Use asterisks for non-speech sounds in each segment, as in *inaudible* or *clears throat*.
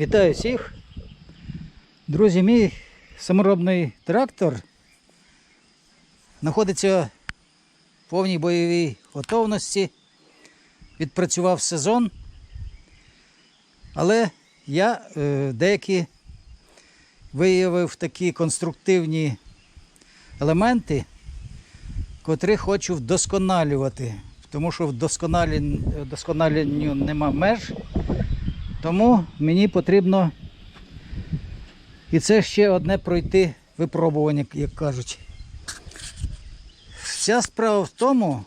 Вітаю всіх. Друзі, мій саморобний трактор знаходиться в повній бойовій готовності. Відпрацював сезон. Але я е, деякі виявив такі конструктивні елементи, котрі хочу вдосконалювати. Тому що вдосконален- вдосконаленню нема меж. Тому мені потрібно і це ще одне пройти випробування, як кажуть. Вся справа в тому,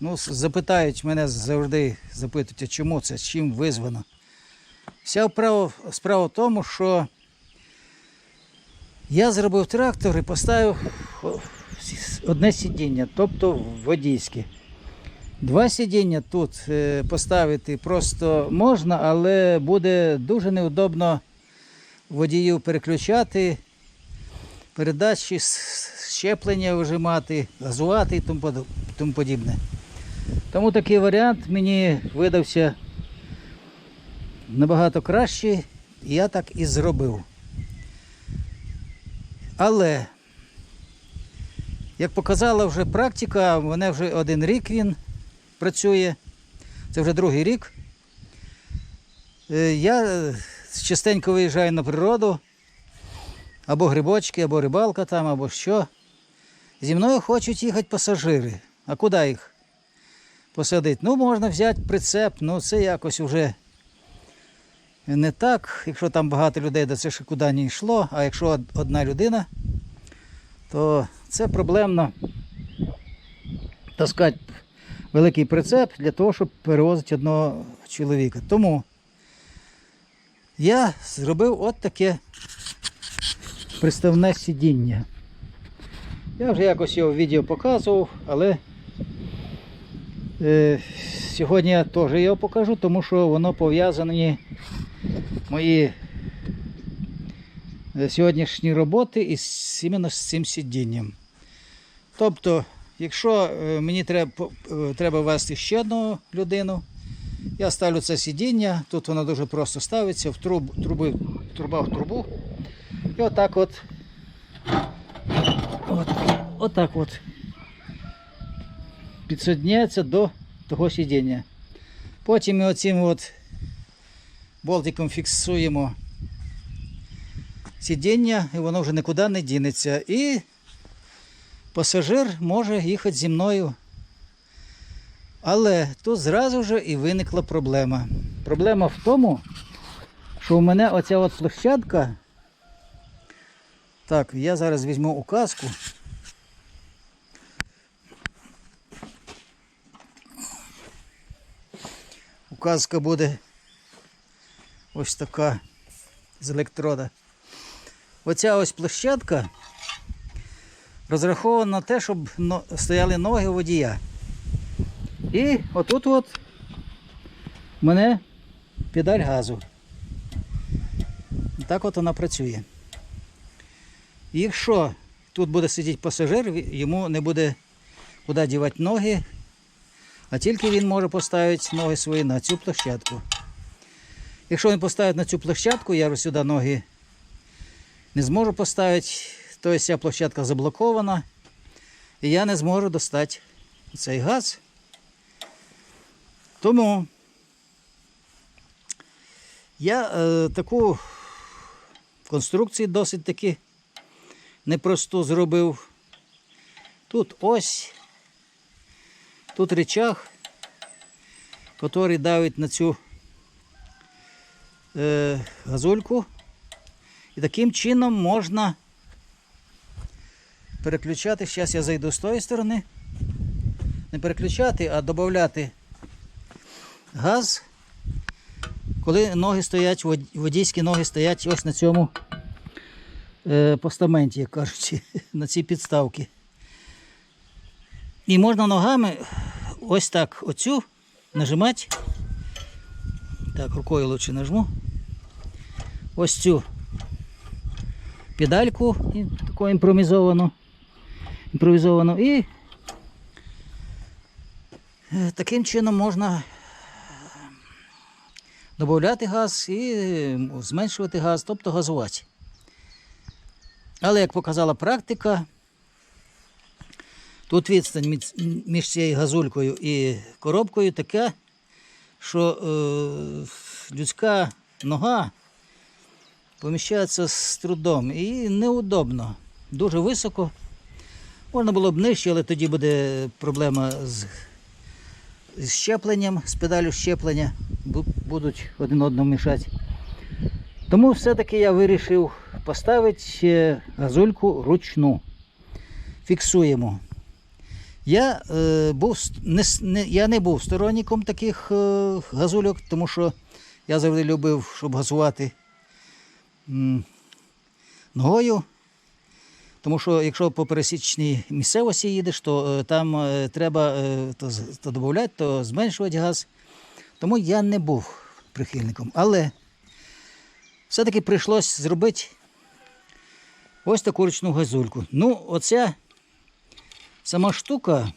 ну, запитають мене завжди, запитують, чому це, чим визвано. Вся вправа- справа в тому, що я зробив трактор і поставив одне сидіння, тобто водійське. Два сидіння тут е, поставити просто можна, але буде дуже неудобно водію переключати, передачі, щеплення вижимати, газувати і тому подібне. Тому такий варіант мені видався набагато кращий, і я так і зробив. Але, як показала вже практика, мене вже один рік він працює, це вже другий рік. Е, Я е, частенько виїжджаю на природу, або грибочки, або рибалка там, або що. Зі мною хочуть їхати пасажири. А куди їх посадити? Ну, можна взяти прицеп, ну це якось вже не так. Якщо там багато людей, то це ще куди не йшло. А якщо одна людина, то це проблемно таскати великий прицеп для того, щоб перевозити одного чоловіка. Тому я зробив от таке приставне сидіння. Я вже якось його в відео показував, але е, сьогодні я теж його покажу, тому що воно пов'язані мої е, сьогоднішні роботи із іменно з цим сидінням. Тобто, якщо е, мені треба, е, треба ввести ще одну людину, я ставлю це сидіння, тут воно дуже просто ставиться, в труб, труби, труба в трубу. І отак от. От, отак от. Підсоединяється до того сидіння. Потім ми оцим от болтиком фіксуємо сидіння, і воно вже нікуди не дінеться. І пасажир може їхати зі мною. Але тут зразу ж і виникла проблема. Проблема в тому, що у мене оця от площадка. Так, я зараз візьму указку. Указка буде ось така з електрода. Оця ось площадка розрахована на те, щоб стояли ноги водія. І отут от в мене педаль газу. Так от вона працює. Якщо тут буде сидіти пасажир, йому не буде куди дівати ноги, а тільки він може поставити ноги свої на цю площадку. Якщо він поставить на цю площадку, я сюди ноги не зможу поставити, то ця площадка заблокована, і я не зможу достати цей газ. Тому я е, таку конструкцію досить таки непросту зробив. Тут ось, тут речах, який давить на цю е, газульку. І таким чином можна переключати. Зараз я зайду з тої сторони. Не переключати, а додати газ, коли ноги стоять, водійські ноги стоять ось на цьому е, постаменті, як кажуть, *laughs* на цій підставці. І можна ногами ось так оцю нажимати. Так, рукою лучше нажму. Ось цю педальку таку імпровізовану. Імпровізовану і е, таким чином можна додати газ і е, зменшувати газ, тобто газувати. Але як показала практика, тут відстань між цією газулькою і коробкою така, що е, людська нога поміщається з трудом і неудобно. Дуже високо. Можна було б нижче, але тоді буде проблема з, з щепленням, з педалю щеплення. Будуть один одному мішати. Тому все-таки я вирішив поставити газульку ручну. Фіксуємо. Я, е, був, не, не, я не був сторонником таких е, газульок, тому що я завжди любив, щоб газувати ногою. Тому що якщо по пересічній місцевості їдеш, то е, там е, треба е, то, то додати, то зменшувати газ. Тому я не був прихильником. Але все-таки прийшлось зробити ось таку ручну газульку. Ну, оця сама штука.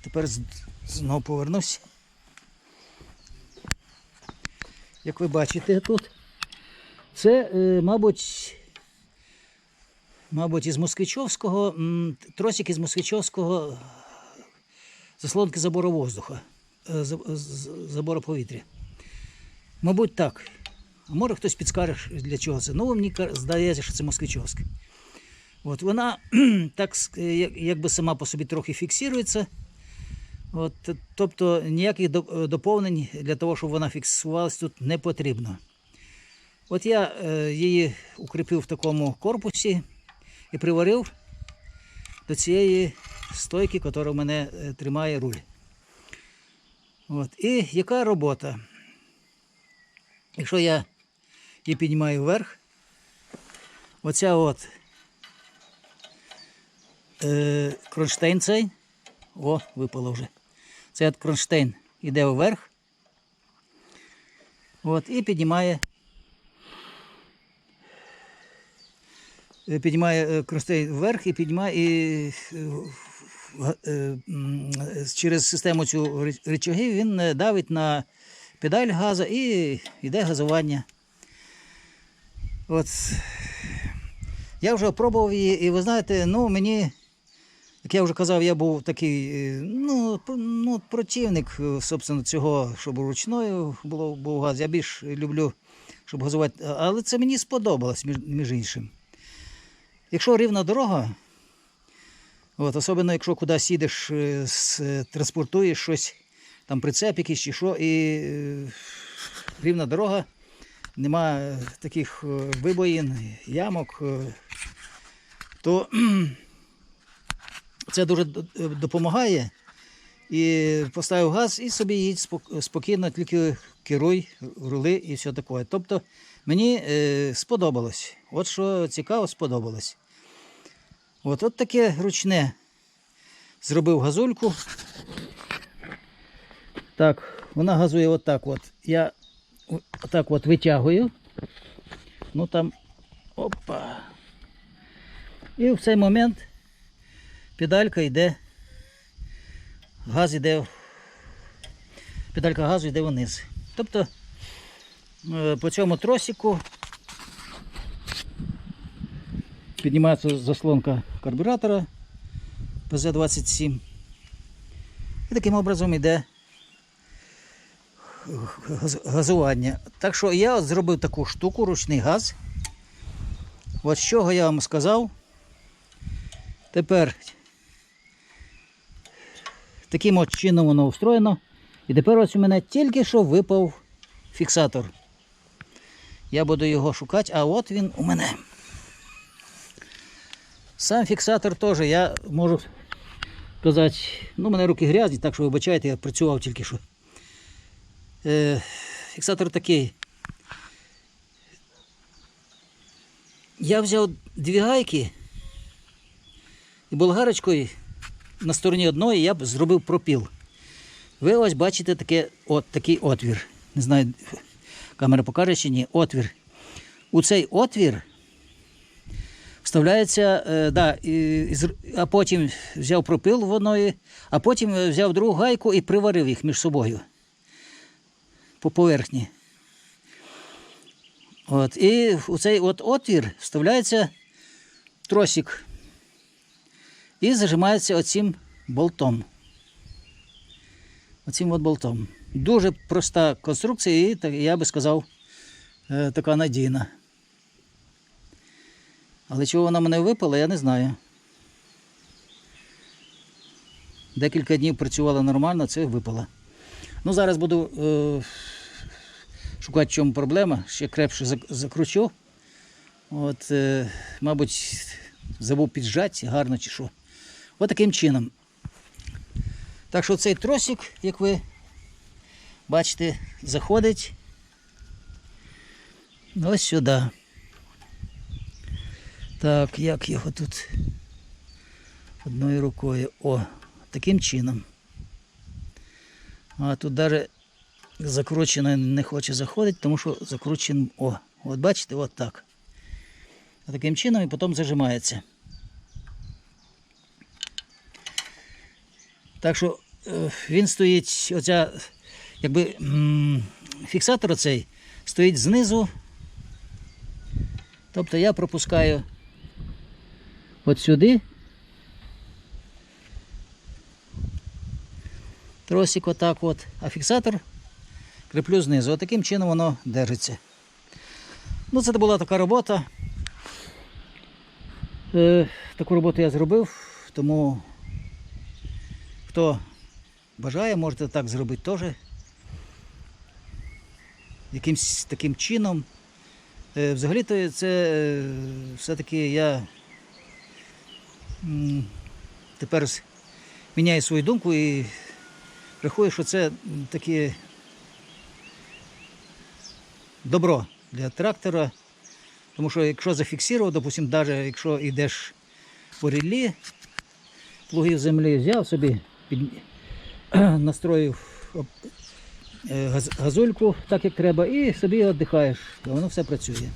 Тепер знову повернусь. Як ви бачите тут, це, мабуть, мабуть, із Москвичовського, тросик із Москвичовського заслонки забору воздуха, е, забору повітря. Мабуть, так. А може хтось підскаже, для чого це. Ну, мені здається, що це Москвичовська. От вона *clears throat* так е, якби сама по собі трохи фіксується. От, тобто ніяких е, доповнень для того, щоб вона фіксувалась, тут не потрібно. От я е, її укріпив в такому корпусі і приварив до цієї стойки, яка в мене е, тримає руль. От. І яка робота? Якщо я її піднімаю вверх, оця от е, кронштейн цей, о, випало вже. Цей кронштейн іде вверх. От, і піднімає піднімає е, кронштейн вверх і піднімає і, е, е, е, через систему цю рычагів він е, давить на педаль газу і йде газування. От. Я вже пробував її, і ви знаєте, ну мені, як я вже казав, я був такий е, ну, ну, противник е, собственно, цього, щоб ручною було, був газ. Я більш люблю, щоб газувати. Але це мені сподобалось, між, між іншим. Якщо рівна дорога, от, особливо якщо кудись їдеш, е, е, транспортуєш щось, там прицеп якийсь чи що, і е, рівна дорога, нема таких вибоїн, ямок, то *clears throat* це дуже допомагає. І поставив газ і собі їдь спок- спокійно, тільки керуй, рули і все таке. Тобто мені сподобалось. От що цікаво, сподобалось. От, от таке ручне. Зробив газульку. Так, вона газує отак от. Я отак от витягую. Ну там. Опа. І в цей момент педалька йде. Газ йде. Педалька газу йде вниз. Тобто е, по цьому тросику піднімається заслонка карбюратора ПЗ-27. І таким образом йде газування. Так що я зробив таку штуку, ручний газ. От з чого я вам сказав. Тепер таким от чином воно устроєно. І тепер ось у мене тільки що випав фіксатор. Я буду його шукати, а от він у мене. Сам фіксатор теж я можу сказати, ну, у мене руки грязні, так що вибачайте, я працював тільки що. Е, фіксатор такий. Я взяв дві гайки і болгарочкою на стороні одної я б зробив пропіл. Ви ось бачите таке, от, такий отвір. Не знаю, камера покаже чи ні. Отвір. У цей отвір вставляється, е, да, і, і а потім взяв пропил в одної, а потім взяв другу гайку і приварив їх між собою по поверхні. От, і у цей от отвір вставляється тросик і зажимається оцим болтом. Оцим от болтом. Дуже проста конструкція і, я би сказав, е, така надійна. Але чого вона мене випала, я не знаю. Декілька днів працювала нормально, це випало. Ну, зараз буду е, шукати, в чому проблема. Ще крепше зак- закручу. От, е, мабуть, забув піджати гарно чи що. От таким чином. Так що цей тросик, як ви бачите, заходить ось сюди. Так, як його тут одною рукою. О, таким чином. А тут навіть закручено не хоче заходити, тому що закручено. О, от бачите, от так. А таким чином і потім зажимається. Так що е, він стоїть, оця, якби фіксатор оцей стоїть знизу. Тобто я пропускаю от сюди. Тросик отак от, а фіксатор кріплю знизу. От таким чином воно держиться. Ну, це була така робота. Е, таку роботу я зробив, тому хто бажає, можете так зробити теж. Якимсь таким чином. Е, Взагалі-то це е, все-таки я тепер міняю свою думку і рахую, що це таке добро для трактора. Тому що якщо зафіксував, допустим, навіть якщо йдеш по ріллі, плугів землі взяв собі, під... *clears throat* настроїв е, газ- газульку так, як треба, і собі віддихаєш, воно все працює.